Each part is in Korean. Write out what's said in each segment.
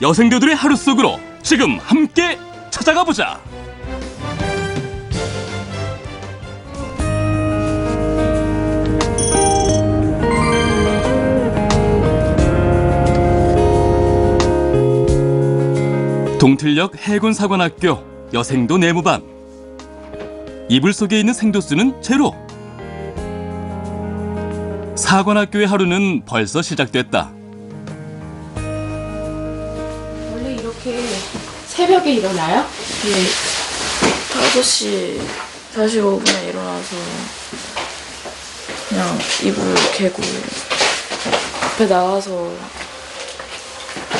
여생도들의 하루 속으로 지금 함께 찾아가 보자. 동틀역 해군사관학교 여생도 내무반. 이불 속에 있는 생도수는 제로. 사관학교의 하루는 벌써 시작됐다 새벽에 일어나요? 네. 5시 45분에 일어나서 그냥 이불 개고 앞에 나와서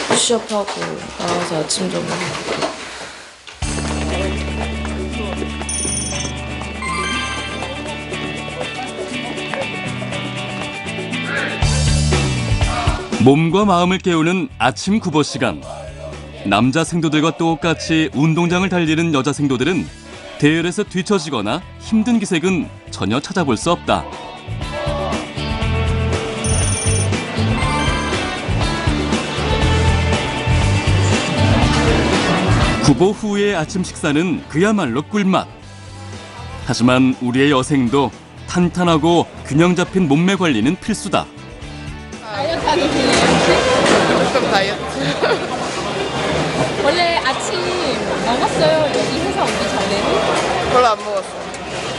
푸시업하고 나와서 아침 좀 먹고 몸과 마음을 깨우는 아침 구보 시간 남자 생도들과 똑같이 운동장을 달리는 여자 생도들은 대열에서 뒤처지거나 힘든 기색은 전혀 찾아볼 수 없다. 구보 후의 아침 식사는 그야말로 꿀맛. 하지만 우리의 여생도 탄탄하고 균형 잡힌 몸매 관리는 필수다. 조금 다이어트 원래 아침 먹었어요. 여기 회사 오기 전에는. 별로 안 먹었어요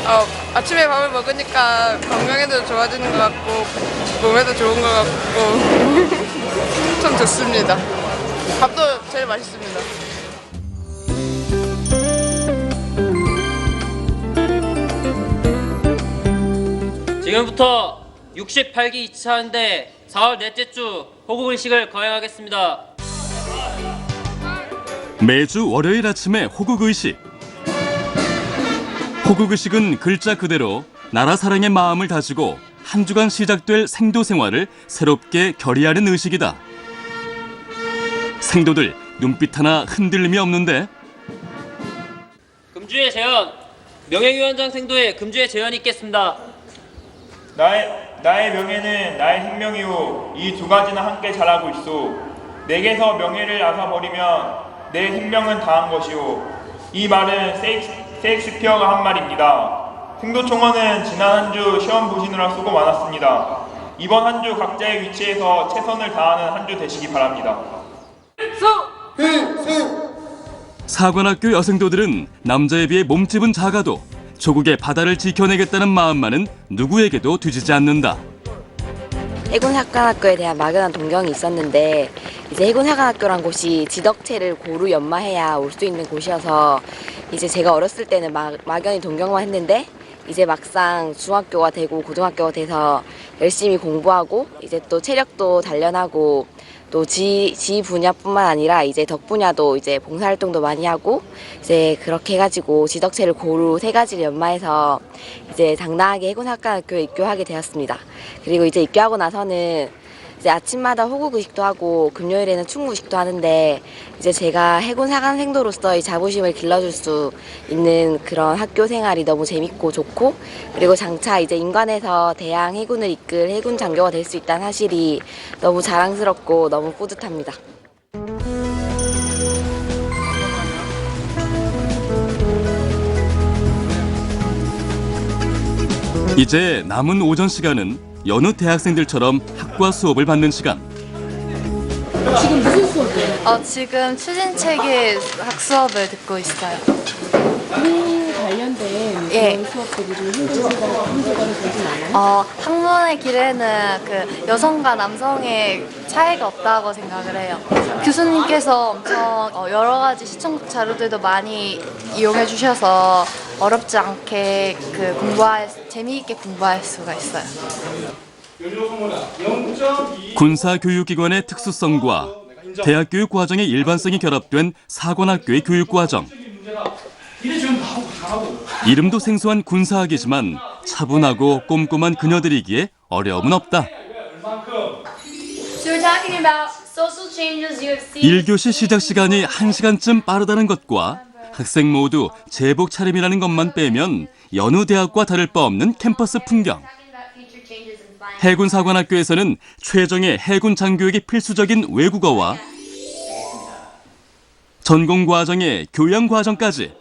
어, 아침에 밥을 먹으니까 건강에도 좋아지는 것 같고 몸에도 좋은 것 같고 좀 좋습니다 밥도 제일 맛있습니다 지금부터 68기 2차인데 4월 넷째 주 호국의식을 거행하겠습니다. 매주 월요일 아침에 호국의식. 호국의식은 글자 그대로 나라 사랑의 마음을 다지고 한 주간 시작될 생도 생활을 새롭게 결의하는 의식이다. 생도들 눈빛 하나 흔들림이 없는데 금주의 재현, 명예위원장 생도의 금주의 재현이 있겠습니다. 나의, 나의 명예는 나의 생명이요 이두 가지는 함께 자라고 있소 내게서 명예를 앗아버리면 내 생명은 다한 것이오. 이 말은 세익스, 세익스피어가 한 말입니다. 생도총원은 지난 한 주 시험 보시느라 수고 많았습니다. 이번 한 주 각자의 위치에서 최선을 다하는 한 주 되시기 바랍니다. 사관학교 여생도들은 남자에 비해 몸집은 작아도 조국의 바다를 지켜내겠다는 마음만은 누구에게도 뒤지지 않는다. 해군사관학교에 대한 막연한 동경이 있었는데 이제 해군사관학교란 곳이 지덕체를 고루 연마해야 올 수 있는 곳이어서 이제 제가 어렸을 때는 막, 막연히 동경만 했는데 이제 막상 중학교가 되고 고등학교가 돼서 열심히 공부하고 이제 또 체력도 단련하고 또 지, 지 분야뿐만 아니라 이제 덕 분야도 이제 봉사활동도 많이 하고 이제 그렇게 해가지고 지덕체를 고루 세 가지를 연마해서 이제 당당하게 해군사관학교에 입교하게 되었습니다. 그리고 이제 입교하고 나서는 이제 아침마다 호국의식도 하고 금요일에는 충무의식도 하는데 이제 제가 해군 사관생도로서의 자부심을 길러줄 수 있는 그런 학교 생활이 너무 재밌고 좋고 그리고 장차 이제 인관에서 대양 해군을 이끌 해군 장교가 될 수 있다는 사실이 너무 자랑스럽고 너무 뿌듯합니다. 이제 남은 오전 시간은 여느 대학생들처럼 학과 수업을 받는 시간. 지금 무슨 수업이에요? 어, 지금 추진체계 학수업을 듣고 있어요. 군 관련된 예. 그런 수업들이 좀 힘들거나 힘들거나 그러진 않아요? 어, 학문의 길에는 그 여성과 남성의 차이가 없다고 생각을 해요. 교수님께서 엄청 어, 여러 가지 시청국 자료들도 많이 이용해 주셔서 어렵지 않게 그 공부할 재미있게 공부할 수가 있어요. 군사 교육기관의 특수성과 대학 교육 과정의 일반성이 결합된 사관학교의 교육 과정. 이 름도 생소한 군사학이지만 차분하고 꼼꼼한 그녀들이기에 어려움은 없다. So we're talking about social changes you have seen. 1교시 시작 시간이 1시간쯤 빠르다는 것과 학생 모두 제복 차림이라는 것만 빼면 여느 대학과 다를 바 없는 캠퍼스 풍경. Talking about future changes in science. 해군 사관학교에서는 최정의 해군 장교에게 필수적인 외국어와 전공 과정에 교양 과정까지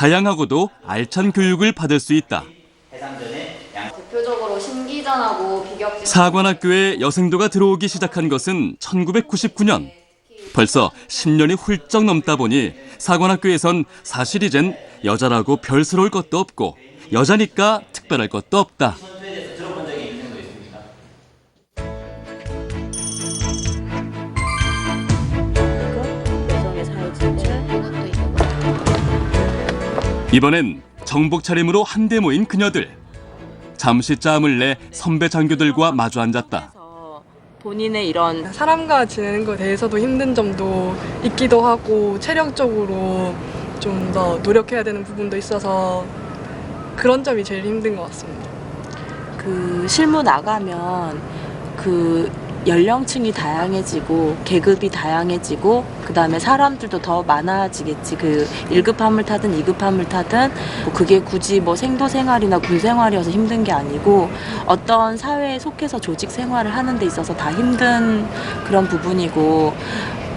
다양하고도 알찬 교육을 받을 수 있다. 대표적으로 신기전하고 비격지 사관학교에 여생도가 들어오기 시작한 것은 1999년. 벌써 10년이 훌쩍 넘다 보니 사관학교에선 사실 이젠 여자라고 별스러울 것도 없고 여자니까 특별할 것도 없다. 이번엔 정복 차림으로 한데 모인 그녀들. 잠시 짬을 내 선배 장교들과 마주 앉았다. 본인의 이런 사람과 지내는 것에 대해서도 힘든 점도 있기도 하고 체력적으로 좀 더 노력해야 되는 부분도 있어서 그런 점이 제일 힘든 것 같습니다. 그 실무 나가면 그 연령층이 다양해지고 계급이 다양해지고 그 다음에 사람들도 더 많아지겠지. 그 1급 화물 타든 2급 화물 타든 뭐 그게 굳이 뭐 생도 생활이나 군 생활이어서 힘든 게 아니고 어떤 사회에 속해서 조직 생활을 하는 데 있어서 다 힘든 그런 부분이고.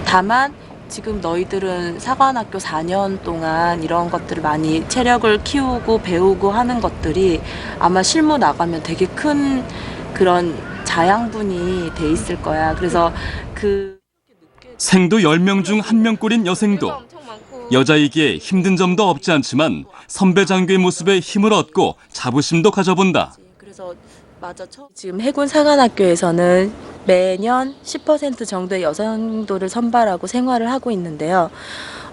다만 지금 너희들은 사관학교 4년 동안 이런 것들을 많이 체력을 키우고 배우고 하는 것들이 아마 실무 나가면 되게 큰 그런 자양분이 돼 있을 거야. 그래서 그 생도 10명 중 1명 꼴인 여생도. 여자이기에 힘든 점도 없지 않지만 선배 장교의 모습에 힘을 얻고 자부심도 가져본다. 그래서 맞아 처 지금 해군 사관학교에서는 매년 10% 정도의 여성도를 선발하고 생활을 하고 있는데요.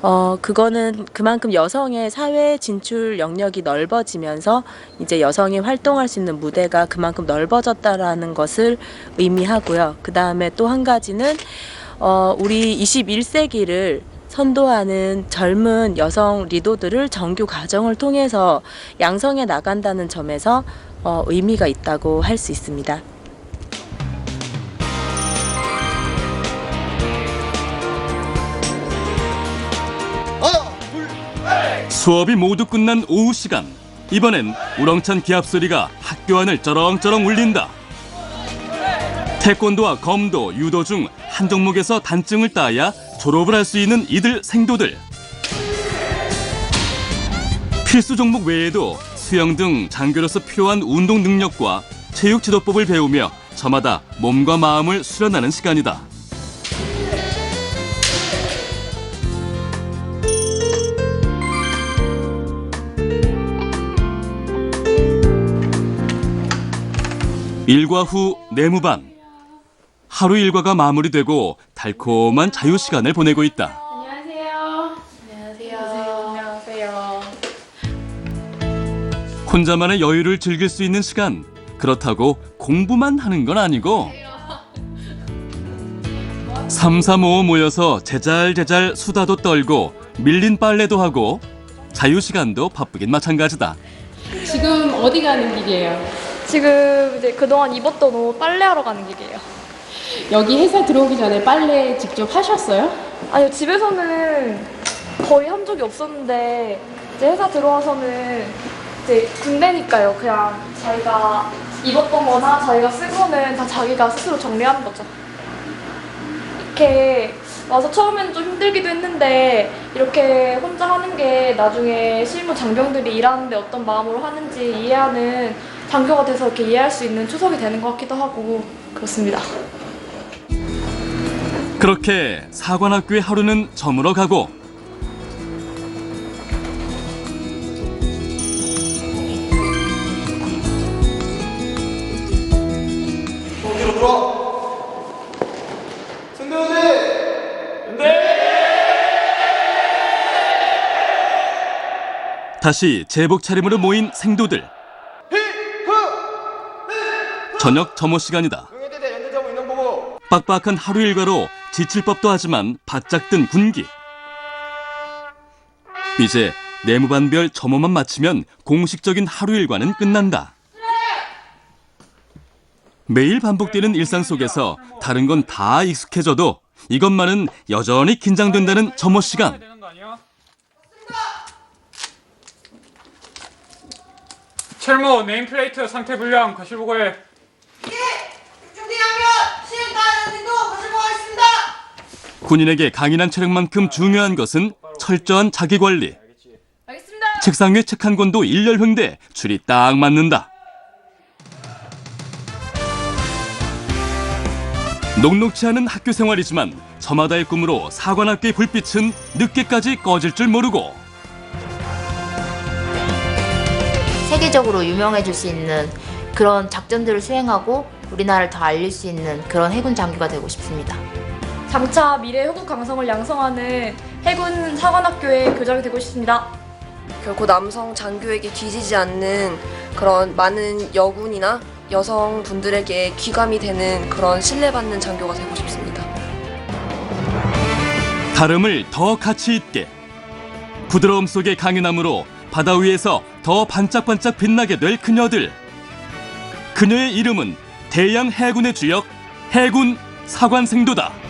어, 그거는 그만큼 여성의 사회 진출 영역이 넓어지면서 이제 여성이 활동할 수 있는 무대가 그만큼 넓어졌다라는 것을 의미하고요. 그 다음에 또 한 가지는 어, 우리 21세기를 선도하는 젊은 여성 리더들을 정규 과정을 통해서 양성해 나간다는 점에서 어, 의미가 있다고 할 수 있습니다. 수업이 모두 끝난 오후 시간. 이번엔 우렁찬 기합 소리가 학교 안을 쩌렁쩌렁 울린다. 태권도와 검도, 유도 중 한 종목에서 단증을 따야 졸업을 할 수 있는 이들 생도들. 필수 종목 외에도 수영 등 장교로서 필요한 운동 능력과 체육 지도법을 배우며 저마다 몸과 마음을 수련하는 시간이다. 일과 후 내무반. 하루 일과가 마무리되고 달콤한 자유 시간을 보내고 있다. 안녕하세요. 안녕하세요. 혼자만의 여유를 즐길 수 있는 시간. 그렇다고 공부만 하는 건 아니고 삼삼오오 모여서 제잘제잘 수다도 떨고 밀린 빨래도 하고 자유 시간도 바쁘긴 마찬가지다. 지금 어디 가는 길이에요? 지금 이제 그동안 입었던 옷 빨래하러 가는 길이에요. 여기 회사 들어오기 전에 빨래 직접 하셨어요? 아니요, 집에서는 거의 한 적이 없었는데, 이제 회사 들어와서는 이제 군대니까요. 그냥 자기가 입었던 거나 자기가 쓴 거는 다 자기가 스스로 정리하는 거죠. 이렇게 와서 처음에는 좀 힘들기도 했는데, 이렇게 혼자 하는 게 나중에 실무 장병들이 일하는데 어떤 마음으로 하는지 이해하는 장교가 돼서 이렇게 이해할 수 있는 추석이 되는 것 같기도 하고, 그렇습니다. 그렇게 사관학교의 하루는 저물어 가고 다시 제복 차림으로 모인 생도들. 저녁 점호 시간이다. 빡빡한 하루 일과로 지칠 법도 하지만 바짝 든 군기. 이제 내무반별 점호만 마치면 공식적인 하루 일과는 끝난다. 매일 반복되는 일상 속에서 다른 건 다 익숙해져도 이것만은 여전히 긴장된다는 점호 시간. 철모 네임플레이트 상태 불량 거실 보고해 군인에게 강인한 체력만큼 중요한 것은 철저한 자기 관리. 책상 위책한 권도 일렬 횡대 줄이 딱 맞는다. 녹록치 않은 학교 생활이지만 저마다의 꿈으로 사관학교의 불빛은 늦게까지 꺼질 줄 모르고 세계적으로 유명해질 수 있는 그런 작전들을 수행하고 우리나라를 더 알릴 수 있는 그런 해군 장교가 되고 싶습니다. 장차 미래 호국 강성을 양성하는 해군 사관학교의 교장이 되고 싶습니다. 결코 남성 장교에게 기지지 않는 그런 많은 여군이나 여성분들에게 귀감이 되는 그런 신뢰받는 장교가 되고 싶습니다. 다름을 더 가치 있게 부드러움 속의 강인함으로 바다 위에서 더 반짝반짝 빛나게 될 그녀들 그녀의 이름은 대양 해군의 주역 해군 사관생도다